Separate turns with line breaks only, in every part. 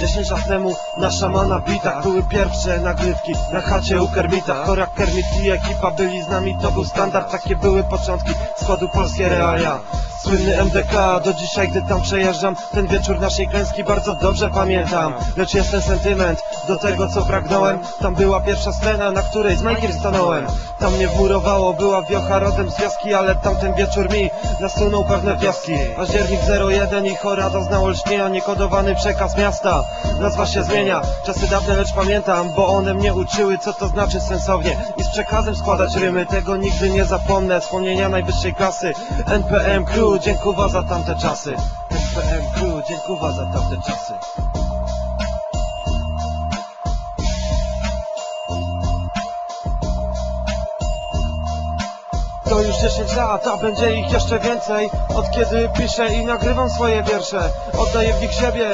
10 lat temu na szamana bitach Były pierwsze nagrywki na chacie u Kermita. Korak Kermit i ekipa byli z nami, to był standard Takie były początki. Składu Polskie Realia Słynny MDK, do dzisiaj gdy tam przejeżdżam Ten wieczór naszej klęski bardzo dobrze pamiętam. Lecz jest ten sentyment do tego co pragnąłem. Tam była pierwsza scena, na której z Majkiem stanąłem. Tam mnie wmurowało, była wiocha rodem z wioski Ale tamten wieczór mi nasunął pewne wioski. Październik 01 i chora doznał olśnienia Niekodowany przekaz miasta. Nazwa się zmienia, czasy dawne lecz pamiętam Bo one mnie uczyły co to znaczy sensownie I z przekazem składać rymy, tego nigdy nie zapomnę Wspomnienia najwyższej klasy NPM Crew, dziękuwa za tamte czasy. NPM Crew, dziękuwa za tamte czasy. To już 10 lat, a będzie ich jeszcze więcej Od kiedy piszę i nagrywam swoje wiersze. Oddaję w nich siebie,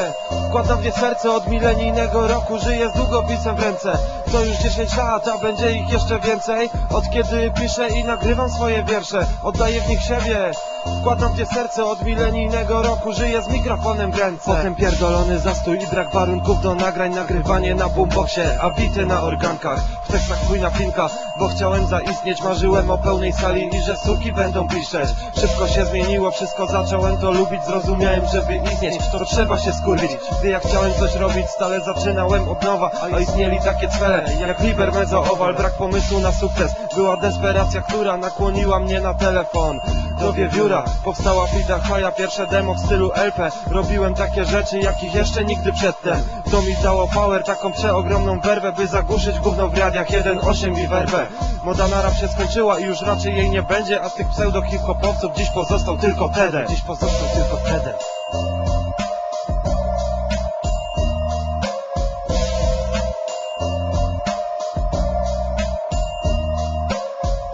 wkładam w nie serce Od milenijnego roku żyję z długopisem w ręce. To już 10 lat, a będzie ich jeszcze więcej Od kiedy piszę i nagrywam swoje wiersze. Oddaję w nich siebie Wkładam nie serce od milenijnego roku Żyję z mikrofonem w ręce. Potem pierdolony zastój i brak warunków do nagrań Nagrywanie na boomboxie, a bity na organkach. W tekstach chuj na pinka, bo chciałem zaistnieć Marzyłem o pełnej sali i że suki będą piszeć Szybko się zmieniło, wszystko zacząłem to lubić. Zrozumiałem, żeby istnieć, to trzeba się skurwić. Gdy ja chciałem coś robić, stale zaczynałem od nowa. A istnieli takie cele, jak Liber Mezzo Owal Brak pomysłu na sukces, była desperacja, która nakłoniła mnie na telefon. Do wiewióra Powstała Frida Haja, pierwsze demo w stylu LP Robiłem takie rzeczy, jakich jeszcze nigdy przedtem. To mi dało power, taką przeogromną werwę By zagłuszyć gówno w radiach. 1.8 i werbę Moda na rap się skończyła i już raczej jej nie będzie A tych pseudo hip-hopowców dziś pozostał tylko Tede. Dziś pozostał tylko Tede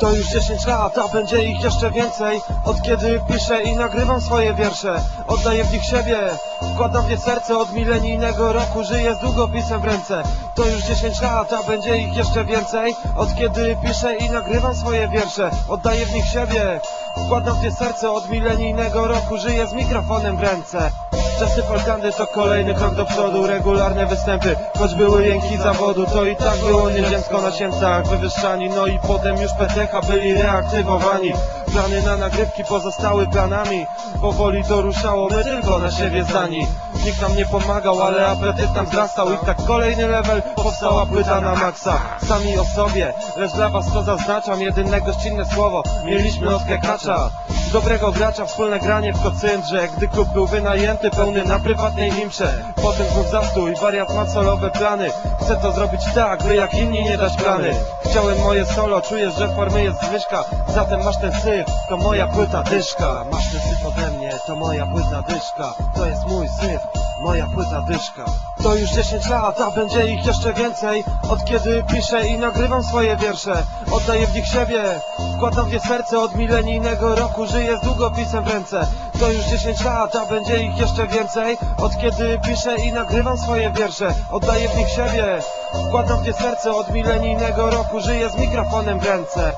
To już 10 lat, a będzie ich jeszcze więcej Od kiedy piszę i nagrywam swoje wiersze. Oddaję w nich siebie, wkładam w nie serce Od milenijnego roku żyję z długopisem w ręce. To już 10 lat, a będzie ich jeszcze więcej Od kiedy piszę i nagrywam swoje wiersze. Oddaję w nich siebie, wkładam w nie serce Od milenijnego roku żyję z mikrofonem w ręce. Czasy Falkandy to kolejny krok do przodu Regularne występy, choć były jęki zawodu To i tak było nieziemsko na siemcach wywyższani. No i potem już PTH byli reaktywowani Plany na nagrywki pozostały planami. Powoli to ruszało, my tylko na siebie zdani. Nikt nam nie pomagał, ale apetyt nam wzrastał. I tak kolejny level, powstała płyta na maksa. Sami o sobie, lecz dla was to zaznaczam. Jedyne gościnne słowo, mieliśmy notkę Dobrego gracza, wspólne granie w kocynдрze Gdy klub był wynajęty, pełny na prywatnej imprze Potem znów zastój, wariat ma solowe plany. Chcę to zrobić tak, by jak inni nie dać plany Chciałem moje solo, czujesz, że formy jest zwyżka. Zatem masz ten syf, to moja płyta dyszka. Masz ten syf ode mnie, to moja płyta dyszka. To jest mój syf, moja płyta dyszka To już 10 lat, a będzie ich jeszcze więcej. Od kiedy piszę i nagrywam swoje wiersze Oddaję w nich siebie, wkładam w nie serce Od milenijnego roku żyję z długopisem w ręce. To już 10 lat, a będzie ich jeszcze więcej. Od kiedy piszę i nagrywam swoje wiersze Oddaję w nich siebie, wkładam w nie serce Od milenijnego roku żyję z mikrofonem w ręce